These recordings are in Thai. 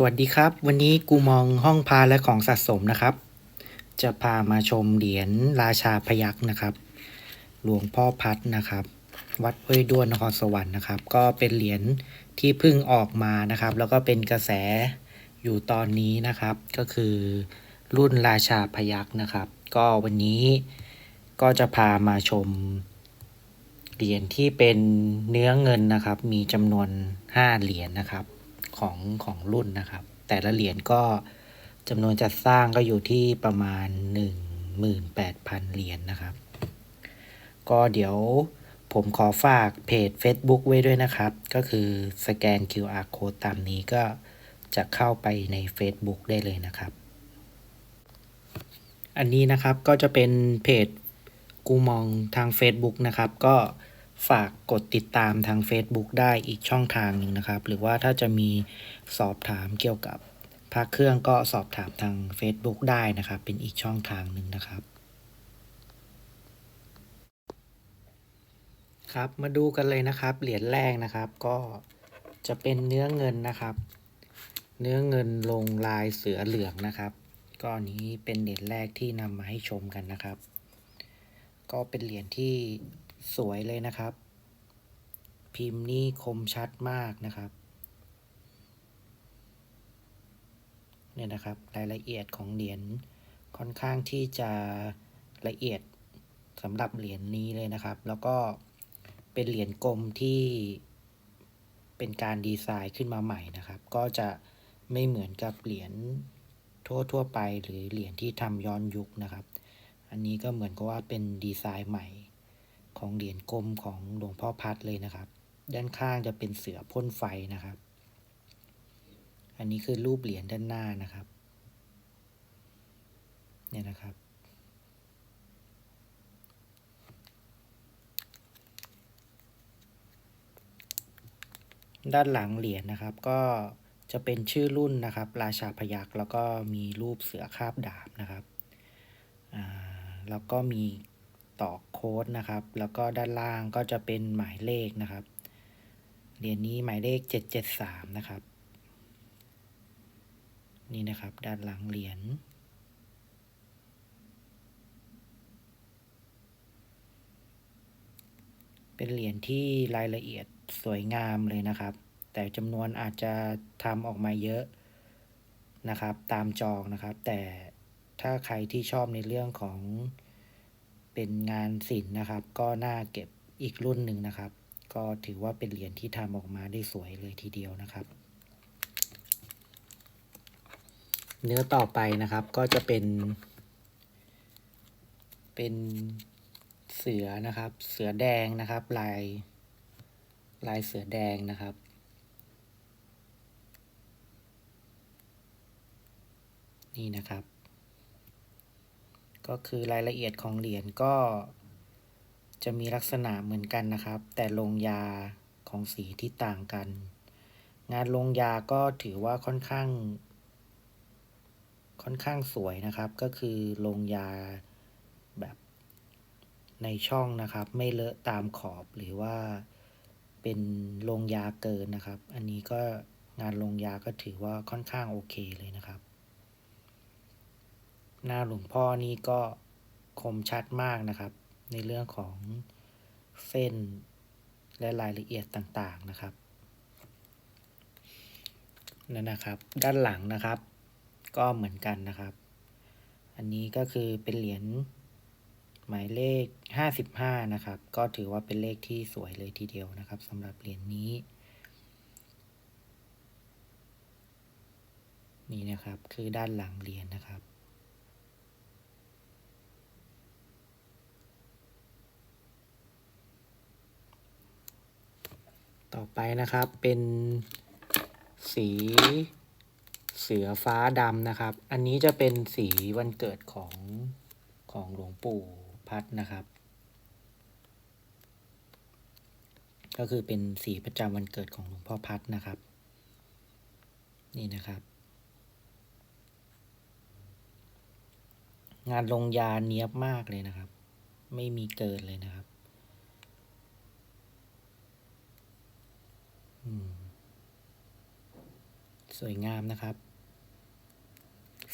สวัสดีครับ วันนี้กูมองห้องพาและของสะสมนะครับ จะพามาชมเหรียญราชาพยักษ์นะครับ หลวงพ่อพัดนะครับ วัดห้วยด้วนนครสวรรค์นะครับ ก็เป็นเหรียญที่เพิ่งออกมานะครับ แล้วก็เป็นกระแสอยู่ตอนนี้นะครับ ก็คือรุ่นราชาพยักษ์นะครับ ก็วันนี้ก็จะพามาชมเหรียญที่เป็นเนื้อเงินนะครับ มีจำนวน 5 เหรียญนะครับ ของของรุ่นนะครับ แต่ละเหรียญก็จำนวนจัดสร้างก็อยู่ที่ประมาณ 18,000 เหรียญนะครับ ก็เดี๋ยวผมขอฝากเพจ Facebook ไว้ด้วยนะครับ ก็คือสแกน QR code ตามนี้ก็จะเข้าไปใน Facebook ได้เลยนะครับ อันนี้นะครับก็จะเป็นเพจกูมองทาง Facebook นะครับ ก็ ฝากกดติดตามทาง Facebook ได้อีกช่องทางหนึ่งนะครับ หรือว่าถ้าจะมีสอบถามเกี่ยวกับพระเครื่องก็สอบถามทาง Facebook ได้นะครับ เป็นอีกช่องทางหนึ่งนะครับ ครับมาดูกันเลยนะครับ เหรียญแรกนะครับก็จะเป็นเนื้อเงินนะครับ เนื้อเงินลงลายเสือเหลืองนะครับ ก็นี้เป็นเหรียญแรกที่นำมาให้ชมกันนะครับ ก็เป็นเหรียญที่ สวยเลยนะครับ พิมพ์นี่คมชัดมากนะครับ เนี่ยนะครับรายละเอียดของเหรียญค่อนข้างที่จะละเอียดสำหรับเหรียญนี้เลยนะครับ แล้วก็เป็นเหรียญกลมที่เป็นการดีไซน์ขึ้นมาใหม่นะครับ ก็จะไม่เหมือนกับเหรียญทั่วๆไปหรือเหรียญที่ทำย้อนยุคนะครับ อันนี้ก็เหมือนกับว่าเป็นดีไซน์ใหม่ ของเหรียญกลมของหลวงพ่อพัดเลยนะครับ ด้านข้างจะเป็นเสือพ่นไฟนะครับ อันนี้คือรูปเหรียญด้านหน้านะครับ เนี่ยนะครับด้านหลังเหรียญนะครับก็จะเป็นชื่อรุ่นนะครับ ราชาพยักษ์แล้วก็มีรูปเสือคาบดาบนะครับอ่าแล้วก็มี ต่อโค้ดนะครับ แล้วก็ด้านล่างก็จะเป็นหมายเลขนะครับ เหรียญนี้หมายเลข 773 นะครับ นี่นะครับด้านหลังเหรียญเป็นเหรียญที่รายละเอียดสวยงามเลยนะครับ แต่จำนวนอาจจะทำออกมาเยอะนะครับ ตามจองนะครับ แต่ถ้าใครที่ชอบในเรื่องของ เป็นงานศิลป์นะครับ ก็น่าเก็บอีกรุ่นหนึ่งนะครับ ก็ถือว่าเป็นเหรียญที่ทำออกมาได้สวยเลยทีเดียวนะครับ เนื้อต่อไปนะครับก็จะเป็น เป็นเสือนะครับ เสือแดงนะครับ ลายลายเสือแดงนะครับนี่นะครับ ก็คือรายละเอียดของเหรียญก็จะมีลักษณะเหมือนกันนะครับ แต่ลงยาของสีที่ต่างกัน งานลงยาก็ถือว่าค่อนข้าง ค่อนข้างสวยนะครับ ก็คือลงยาแบบในช่องนะครับ ไม่เลอะตามขอบหรือว่าเป็นลงยาเกินนะครับ อันนี้ก็งานลงยาก็ถือว่าค่อนข้างโอเคเลยนะครับ หน้าหลวงพ่อนี่ก็คมชัดมากนะครับ ในเรื่องของเส้นและรายละเอียดต่างๆนะครับนั่นนะครับ ด้านหลังนะครับ ก็เหมือนกันนะครับ อันนี้ก็คือเป็นเหรียญหมายเลข 55 นะครับ ก็ถือว่าเป็นเลขที่สวยเลยทีเดียวนะครับสำหรับเหรียญนี้นี่นะครับคือด้านหลังเหรียญนะครับ ต่อไปนะครับเป็นสีเสือฟ้าดำนะครับ อันนี้จะเป็นสีวันเกิดของของหลวงปู่พัดนะครับ ก็คือเป็นสีประจำวันเกิดของหลวงพ่อพัดนะครับ นี่นะครับ งานลงยาเนี้ยบมากเลยนะครับ ไม่มีเกินเลยนะครับ อืม สวยงามนะครับ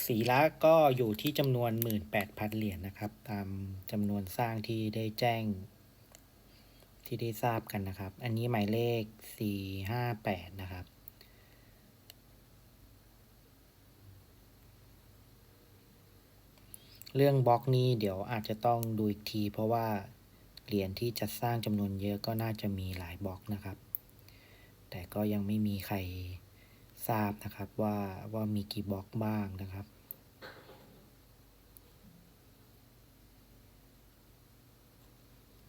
สีละก็อยู่ที่จำนวน 18,000 เหรียญนะครับ ตามจำนวนสร้างที่ได้แจ้ง ที่ได้ทราบกันนะครับ อันนี้หมายเลข 458 นะครับเรื่องบล็อกนี้เดี๋ยวอาจจะต้องดูอีกที เพราะว่าเหรียญที่จะสร้างจำนวนเยอะก็น่าจะมีหลายบล็อกนะครับ แต่ก็ยังไม่มีใครทราบนะครับว่าว่ามีกี่บล็อกบ้างนะครับ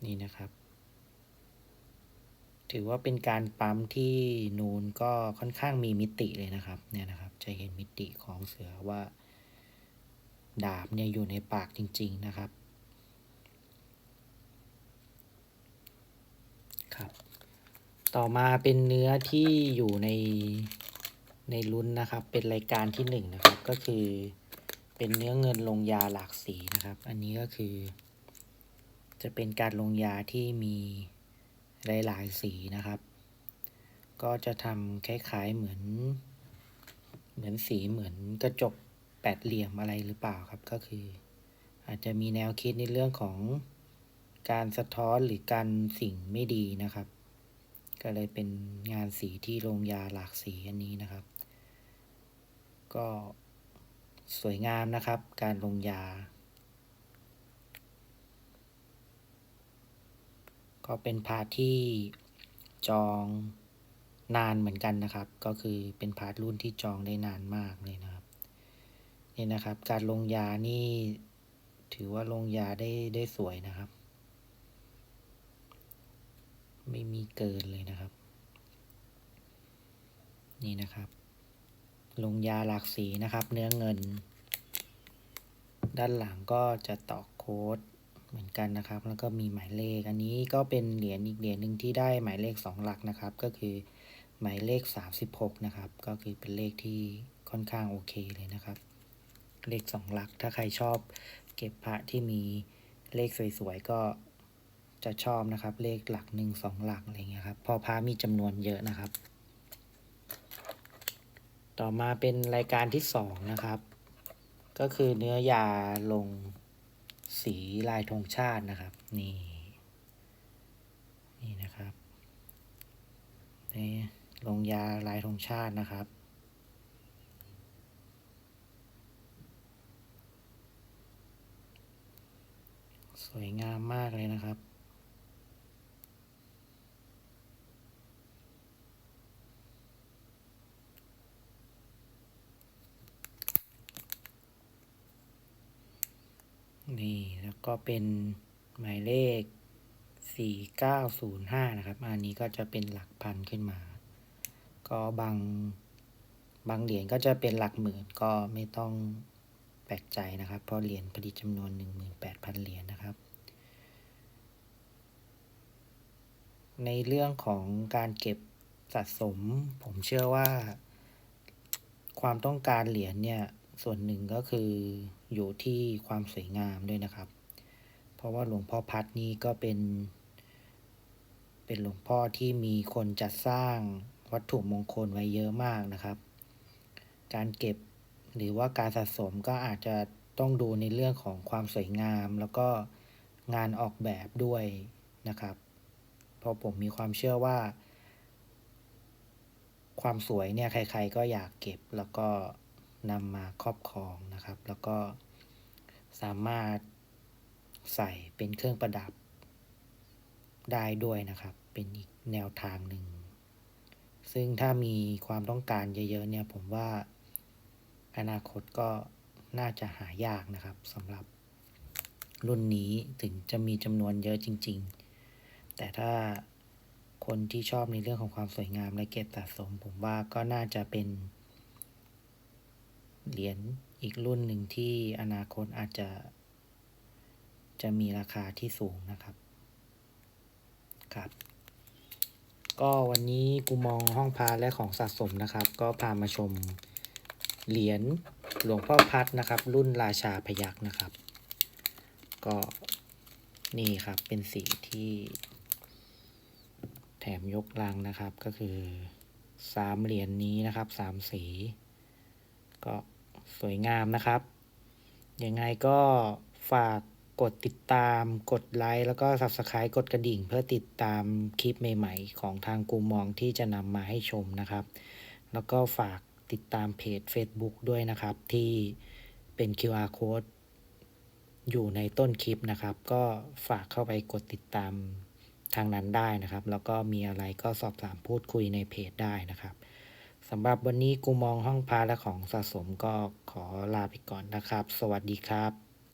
นี่นะครับ ถือว่าเป็นการปั๊มที่นูนก็ค่อนข้างมีมิติเลยนะครับ เนี่ยนะครับ จะเห็นมิติของเสือว่า ดาบเนี่ยอยู่ในปากจริง ๆนะครับ ครับ ต่อมาเป็นเนื้อที่อยู่ในในลุ้นนะครับ เป็นรายการที่หนึ่งนะครับ ก็คือเป็นเนื้อเงินลงยาหลากสีนะครับ อันนี้ก็คือ จะเป็นการลงยาที่มีหลายๆสีนะครับ ก็จะทำคล้ายๆเหมือน เหมือนสีเหมือนกระจกแปดเหลี่ยมอะไรหรือเปล่าครับ ก็คือ อาจจะมีแนวคิดในเรื่องของการสะท้อนหรือการสิ่งไม่ดีนะครับ ก็เลยเป็นงานสีที่ลงยาหลากสีอันนี้นะครับ ก็สวยงามนะครับ การลงยา ก็เป็นพาร์ทที่จองนานเหมือนกันนะครับ ก็คือเป็นพาร์ทรุ่นที่จองได้นานมากเลยนะครับนี่นะครับ การลงยานี่ถือว่าลงยาได้ได้สวยนะครับ ไม่มีเกินเลยนะครับ นี่นะครับ ลงยาหลากสีนะครับ เนื้อเงิน ด้านหลังก็จะตอกโค้ดเหมือนกันนะครับ แล้วก็มีหมายเลข อันนี้ก็เป็นเหรียญอีกเหรียญหนึ่งที่ได้หมายเลข 2 หลักนะครับ ก็คือหมายเลข 36 นะครับ ก็คือเป็นเลขที่ค่อนข้างโอเคเลยนะครับ เลข 2 หลัก ถ้าใครชอบเก็บพระที่มีเลขสวยๆก็ จะชอบนะครับ เลขหลักหนึ่งสองหลักอะไรเงี้ยครับ พอพระมีจำนวนเยอะนะครับ ต่อมาเป็นรายการที่สองนะครับ ก็คือเนื้อยาลงสีลายธงชาตินะครับ นี่นี่นะครับนี่ลงยาลายธงชาตินะครับสวยงามมากเลยนะครับ นี่แล้ว ก็เป็นหมายเลข 4905 นะครับ อันนี้ก็จะเป็นหลักพันขึ้นมา ก็บางบางเหรียญก็จะเป็นหลักหมื่นก็ไม่ต้องแปลกใจนะครับ เพราะเหรียญผลิตจำนวน 18,000 เหรียญนะครับ ในเรื่องของการเก็บสะสม ผมเชื่อว่าความต้องการเหรียญเนี่ยส่วนหนึ่งก็คืออยู่ที่ความสวยงามด้วยนะครับ ราะว่าหลวงพ่อพัดนี่ก็เป็น เป็นหลวงพ่อที่มีคนจัดสร้างวัตถุมงคลไว้เยอะมากนะครับ การเก็บหรือว่าการสะสมก็อาจจะต้องดูในเรื่องของความสวยงาม แล้วก็งานออกแบบด้วยนะครับ เพราะผมมีความเชื่อว่า ความสวยเนี่ยใครๆก็อยากเก็บแล้วก็นำมาครอบครองนะครับ แล้วก็สามารถ ใส่เป็นเครื่องประดับ ได้ด้วยนะครับ เป็นอีกแนวทางหนึ่ง ซึ่งถ้ามีความต้องการเยอะๆเนี่ย ผมว่าอนาคตก็น่าจะหายากนะครับสำหรับรุ่นนี้ถึงจะมีจำนวนเยอะจริง ๆ แต่ถ้าคนที่ชอบในเรื่องของความสวยงามและเก็บสะสม ผมว่าก็น่าจะเป็นเหรียญอีกรุ่นหนึ่งที่อนาคตอาจจะ จะมีราคาที่สูงนะครับครับ ก็วันนี้กูมองห้องพาและของสะสมนะครับ ก็พามาชมเหรียญหลวงพ่อพัดนะครับ รุ่นราชาพยักนะครับ ก็นี่ครับเป็นสีที่ แถมยกลังนะครับก็คือสามเหรียญนี้นะครับสามสี ก็สวยงามนะครับ ยังไงก็ฝาก กดติดตาม กดไลค์แล้วก็ Subscribe กดกระดิ่ง เพื่อติดตามคลิปใหม่ ๆ ของทางกูมองที่จะนำมาให้ชมนะครับ แล้วก็ฝากติดตามเพจ Facebook ด้วยนะครับ ที่เป็น QR code อยู่ในต้นคลิปนะครับ ก็ฝากเข้าไปกดติดตามทางนั้นได้นะครับ แล้วก็มีอะไรก็สอบถามพูดคุยในเพจได้นะครับสำหรับวันนี้กูมองห้องพาและของสะสมก็ขอลาไปก่อนนะครับ สวัสดีครับ